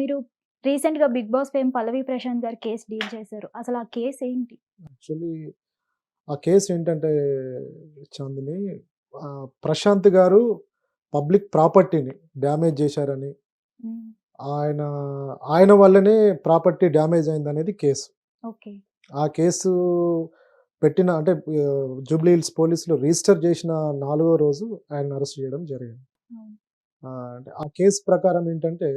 మీరు రీసెంట్‌గా 'Bigg Boss' fame Pallavi Prashanth garu case deal చేశారు. అసలు ఆ కేస్ ఏంటి? యాక్చువల్లీ ఆ కేస్ ఏంటంటే చాందిని ప్రశాంత్ గారు పబ్లిక్ ప్రాపర్టీని డ్యామేజ్ చేశారని. ఆయన ఆయన వల్లనే ప్రాపర్టీ డ్యామేజ్ అయిందనేది కేసు. ఓకే. ఆ కేసు పెట్టిన అంటే జూబ్లీ హిల్స్ పోలీసులు రిజిస్టర్ చేసిన నాలుగో రోజు ఆయన్ని అరెస్ట్ చేయడం జరిగింది. అంటే ఆ కేసు ప్రకారం ఏంటంటే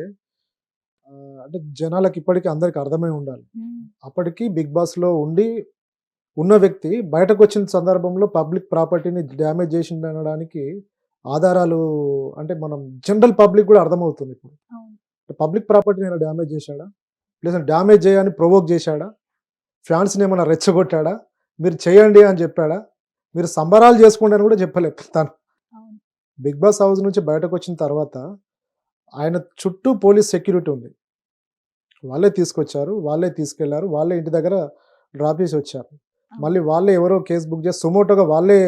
అంటే జనాలకి ఇప్పటికి అందరికి అర్థమై ఉండాలి. అప్పటికి 'బిగ్ బాస్'లో ఉండి ఉన్న వ్యక్తి బయటకొచ్చిన సందర్భంలో పబ్లిక్ ప్రాపర్టీని డ్యామేజ్ చేసిండనడానికి ఆధారాలు అంటే మనం జనరల్ పబ్లిక్ కూడా అర్థమవుతుంది ఇప్పుడు. పబ్లిక్ ప్రాపర్టీని ఏమైనా డ్యామేజ్ చేశాడా? లేదా డ్యామేజ్ చేయని ప్రొవోక్ చేశాడా? ఫ్యాన్స్‌ని ఏమైనా రెచ్చగొట్టాడా? మీరు చేయండి అని చెప్పాడా? మీరు సంబరాలు చేసుకోండి అని కూడా చెప్పలేదు తను. 'బిగ్ బాస్' హౌస్ నుంచి బయటకొచ్చిన తర్వాత ఆయన చుట్టూ పోలీస్ సెక్యూరిటీ ఉంది. వాళ్ళే తీసుకొచ్చారు. వాళ్ళే తీసుకెళ్ళారు. వాళ్ళే ఇంటి దగ్గర డ్రాప్ చేసి వచ్చారు. మళ్ళీ వాళ్ళే ఎవరో కేస్ బుక్ చేసి సుమోటోగా వాళ్ళే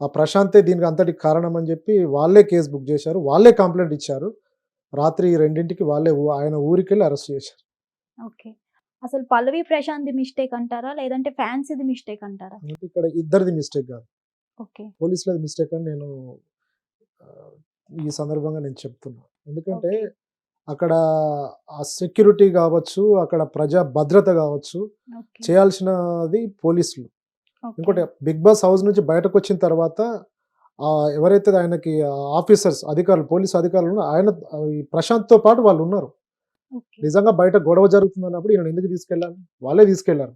ఆ ప్రశాంతే దీనికి అంతటికి కారణం అని చెప్పి వాళ్ళే కేస్ బుక్ చేశారు. వాళ్ళే కంప్లెయింట్ ఇచ్చారు. రాత్రి 2కి వాళ్ళే ఊ ఆయన ఊరికెళ్ళి అరెస్ట్ చేశారు. ఓకే. అసలు పల్లవి ప్రశాంత్‌ది మిస్టేక్ అంటారా? లేదంటే ఫ్యాన్స్‌ది మిస్టేక్ అంటారా? అంటే ఇక్కడ ఇద్దరిది మిస్టేక్ కాదు. ఓకే. పోలీసులది మిస్టేక్ అని నేను ఈ సందర్భంగా నేను చెప్తున్నా. ఎందుకంటే. అక్కడ ఆ సెక్యూరిటీ కావచ్చు, అక్కడ ప్రజా భద్రత కావచ్చు. చేయాల్సినది పోలీసులు. ఇంకోటి 'బిగ్ బాస్' హౌస్ నుంచి బయటకొచ్చిన తర్వాత ఆహ్, ఎవరైతే ఆయనకి ఆఫీసర్స్ అధికారులు పోలీస్ అధికారులు ఆయన ఈ ప్రశాంత్‌తో పాటు వాళ్ళు ఉన్నారు. నిజంగా బయట గొడవ జరుగుతుందన్నప్పుడు ఈయనను ఎందుకు తీసుకెళ్ళాలి? వాళ్ళే తీసుకెళ్ళారు.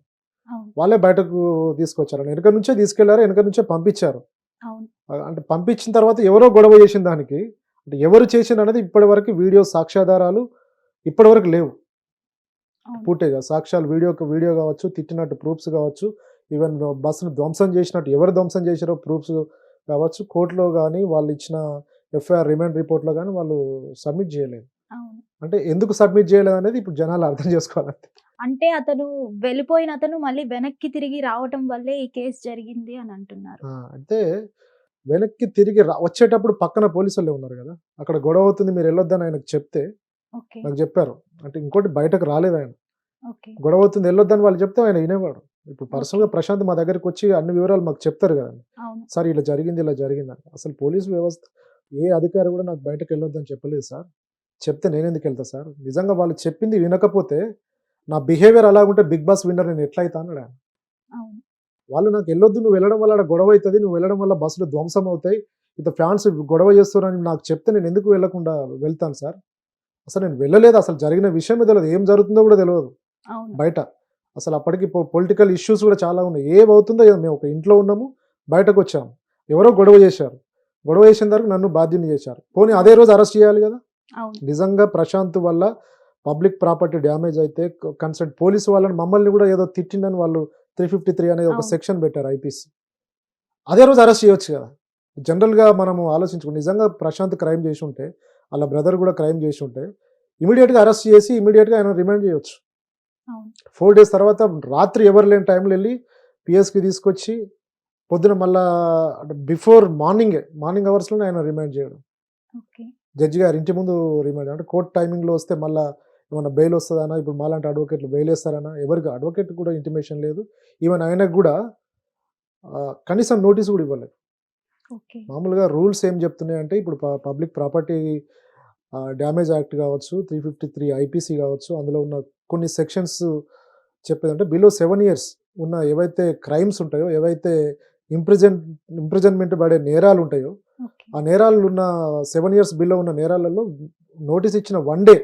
వాళ్ళే బయటకు తీసుకొచ్చారు. వెనక నుంచే తీసుకెళ్ళారు. వెనక నుంచే పంపించారు. అంటే పంపించిన తర్వాత ఎవరో గొడవ చేసిన దానికి అంటే ఎవరు చేసిందనేది ఇప్పటివరకు వీడియో సాక్ష్యాధారాలు ఇప్పటివరకు లేవు. అవును. ఫుటేజ్ సాక్ష్యాలు వీడియోకి వీడియో కావచ్చు, తిట్టినట్టు ప్రూఫ్స్ కావచ్చు, ఈవెన్ బస్సును ధ్వంసం చేసినట్టు ఎవరు ధ్వంసం చేశారో ప్రూఫ్స్ కావచ్చు, కోర్టులో గాని వాళ్ళు ఇచ్చిన ఎఫ్ఐఆర్ రిమాండ్ రిపోర్ట్‌లో గాని వాళ్ళు సబ్మిట్ చేయలేదు. అంటే ఎందుకు సబ్మిట్ చేయలేదనేది ఇప్పుడు జనాలు అర్థం చేసుకోవాలంతే. అంటే అతను వెళ్ళిపోయిన అతను మళ్ళీ వెనక్కి తిరిగి రావటం వల్లే ఈ కేస్ జరిగింది అని అంటున్నారు. అంటే వెనక్కి తిరిగి వచ్చేటప్పుడు పక్కన పోలీసోళ్ళే ఉన్నారు గదా! అక్కడ గొడవ అవుతుంది మీరు ఎళ్ళొద్దని ఆయనకు చెప్తే. నాకు చెప్పారు. అంటే ఇంకోటి బయటకు రాలేదాయన. ఓకే. గొడవ అవుతుంది ఎళ్ళొద్దని వాళ్ళు చెప్తే ఆయన ఇనేవాడు. ఇప్పుడు పర్సనల్‌గా. ప్రశాంత్ మా దగ్గరికొచ్చి అన్ని వివరాలు మాకు చెప్తారు. అవును. సార్ ఇలా జరిగింది, ఇలా జరిగిందని. అసలు పోలీస్ వ్యవస్థ ఏ అధికారి గూడా నాకు బయటకెళ్ళొద్దని చెప్పలేదు సార్. చెప్తే నేనెందుకెళ్తా సార్? నిజంగా వాళ్ళు చెప్పింది వినకపోతే నా బిహేవియర్ అలాగుంటే 'బిగ్ బాస్' విన్నర్ నేను ఎట్లా అయితా అన్నాడాయన. వాళ్ళు నాకు ఎళ్ళొద్దు నువ్వు వెళ్ళడం వల్ల గొడవ అయితది. నువ్వు వెళ్ళడం వల్ల బస్సులు ధ్వంసం అవుతాయి. ఇంత ఫ్యాన్స్ గొడవ చేస్తున్నారని నాకు చెప్తే నేను ఎందుకు వెళ్ళకుండా వెళ్తాను సార్? అసలు నేను వెళ్ళలేదు. అసలు జరిగిన విషయమే తెలవదు. ఏం జరుగుతుందో తెలవదు అవును. బయట. అసలు అప్పటికి పొలిటికల్ ఇష్యూస్ గూడా చాలా ఉన్నాయి. ఏమవుతుందో ఏమో మేము ఒక ఇంట్లో ఉన్నాము. బయటకొచ్చాము. ఎవరో గొడవ చేశారు. గొడవ చేసిన తర్వాత నన్ను బాధ్యుడిని చేశారు. పోనీ అదే రోజు అరెస్ట్ చేయాలి! అవును. నిజంగా ప్రశాంత్ వల్ల పబ్లిక్ ప్రాపర్టీ డ్యామేజ్ అయితే క కన్సర్న్ పోలీస్ వాళ్ళని మమ్మల్ని గూడా ఏదో తిట్టిండని వాళ్ళు 353 అనేది ఒక. సెక్షన్ పెట్టారు ఐపీసీ. అదే రోజు అరెస్ట్ చేయొచ్చు గదా! జనరల్‌గా మనము ఆలోచించుకుంటే నిజంగా ప్రశాంత్ క్రైమ్ చేసుంటే, ఆళ్ళ బ్రదర్ గూడా క్రైమ్ చేసుంటే ఇమ్మీడియేట్‌గా అరెస్ట్ చేసి ఇమ్మీడియేట్‌గా ఆయనను రిమాండ్ చేయొచ్చు. 4 డేస్ తర్వాత రాత్రి ఎవరు లేని టైంలో ఎళ్ళి పీఎస్‌కి తీసుకొచ్చి పొద్దున మళ్ళా అంటే బిఫోర్ మార్నింగే మార్నింగ్ అవర్స్‌లోనే ఆయన రిమాండ్ చేయడం. జడ్జి గారి ఇంటి ముందు రిమాండ్ అంటే కోర్ట్ టైమింగ్‌లో వస్తే మళ్ళా ఏమన్నా బెయిల్ వస్తదనా? ఇప్పుడు మాలాంటి అడ్వకేట్‌లు బెయిల్ ఏస్తారనా? ఎవరికి అడ్వకేట్ కూడా ఇంటిమేషన్ లేదు. ఈవెన్ ఆయనకు ఆహ్, కనీసం నోటీస్ గూడా ఇవ్వలేదు. మామూలుగా రూల్స్ ఏం చెప్తున్నాయంటే ఇప్పుడు ప పబ్లిక్ ప్రాపర్టీ డ్యామేజ్ యాక్ట్ గావచ్చు, 353 ఐపీసీ గావచ్చు, అందులో ఉన్న కొన్ని సెక్షన్స్ చెప్పేదంటే బిలో 7 ఇయర్స్ ఉన్న ఏవైతే క్రైమ్స్ ఉంటాయో, ఏవైతే ఇంప్రిజన్ ఇంప్రిజన్మెంట్ పడే నేరాలు ఉంటాయో. ఆ నేరాలు ఉన్న 7 ఇయర్స్ బిలో ఉన్న నేరాలలో నోటీస్ ఇచ్చిన 1 డే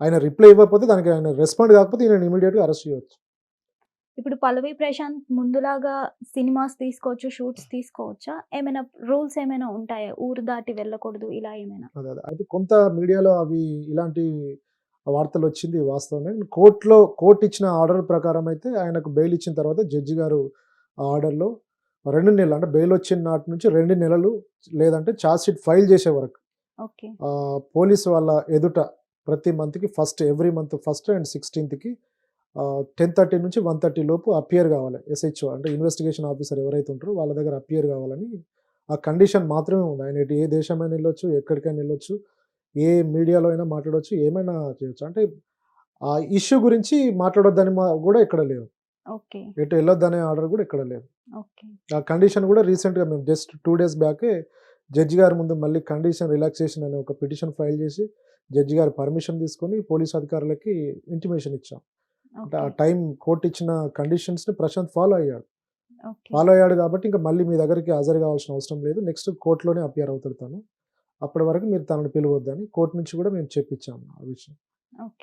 ఆయన రిప్లై ఇవ్వకపోతే దానికి ఆయన రెస్పాండ్ కాకపోతే ఈయనని ఇమ్మీడియేట్‌గా అరెస్ట్ చేయొచ్చు. ఇప్పుడు పల్లవి ప్రశాంత్ ముందులాగా సినిమాస్ తీసుకోవచ్చు, షూట్స్ తీసుకోవచ్చా? ఏమైనా రూల్స్ ఏమైనా ఉంటాయా? ఊరు దాటి వెళ్ళకూడదు ఇలా ఏమైనా? అదే అదే. అయితే కొంత మీడియాలో అవి ఇలాంటి వార్తలొచ్చింది వాస్తవమే. కోర్ట్‌లో కోర్ట్ ఇచ్చిన ఆర్డర్ ప్రకారం అయితే ఆయనకు బెయిల్ ఇచ్చిన తర్వాత జడ్జి గారు ఆ ఆర్డర్‌లో 2 నెలలు అంటే బెయిల్ వచ్చిన నాటి నుంచి 2 నెలలు లేదంటే ఛార్జ్ షీట్ ఫైల్ చేసే వరకు పోలీస్ వాళ్ళ ఎదుట ప్రతి మంత్‌కి first every month first and 16థ్‌కి ah, 10:30 నుంచి 1:30 లోపు అపియర్ కావాలి. ఎస్‌హెచ్ఓ అంటే ఇన్వెస్టిగేషన్ ఆఫీసర్ ఎవరైతే ఉంటారో వాళ్ళ దగ్గర అపియర్ కావాలని ఆ కండిషన్ మాత్రమే ఉంది. ఆయన ఏ దేశమైనా ఎళ్ళొచ్చు, ఎక్కడికైనా ఎళ్ళొచ్చు. ఏ మీడియాలో అయినా మాట్లాడవచ్చు ఏమైనా చేయొచ్చు అంటే ఆ ఇష్యూ గురించి మాట్లాడొద్దని కూడా ఇక్కడ లేదు ఎటు వెళ్ళొద్దనే ఆర్డర్ కూడా ఇక్కడ లేదు ఆ కండిషన్ కూడా రీసెంట్గా మేము జస్ట్ టూ డేస్ బ్యాకే జడ్జి గారి ముందు మళ్ళీ కండిషన్ రిలాక్సేషన్ అనే ఒక పిటిషన్ ఫైల్ చేసి జడ్జి గారి పర్మిషన్ తీసుకొని పోలీస్ అధికారులకి ఇంటిమేషన్ ఇచ్చాం. అంటే ఆ టైం కోర్టు ఇచ్చిన కండిషన్స్ని ప్రశాంత్ ఫాలో అయ్యాడు. ఫాలో అయ్యాడు కాబట్టి ఇంకా మళ్ళీ మీ దగ్గరికి హాజరు కావాల్సిన అవసరం లేదు. నెక్స్ట్ కోర్టులోనే అపియర్ అవుతాడు తను. అప్పటి వరకు మీరు తనను పిలవద్దని కోర్టు నుంచి కూడా మేము చెప్పించాము ఆ విషయం.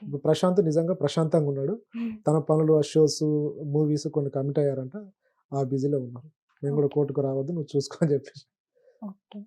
ఇప్పుడు ప్రశాంత్ నిజంగా ప్రశాంతంగా ఉన్నాడు. తన పనులు ఆ షోస్ మూవీస్ కొన్ని కమిట్ అయ్యారంట. ఆ బిజీలో ఉన్నారు. మేము కూడా కోర్టుకు రావద్దు నువ్వు చూసుకో అని చెప్పేసి. ఓకే.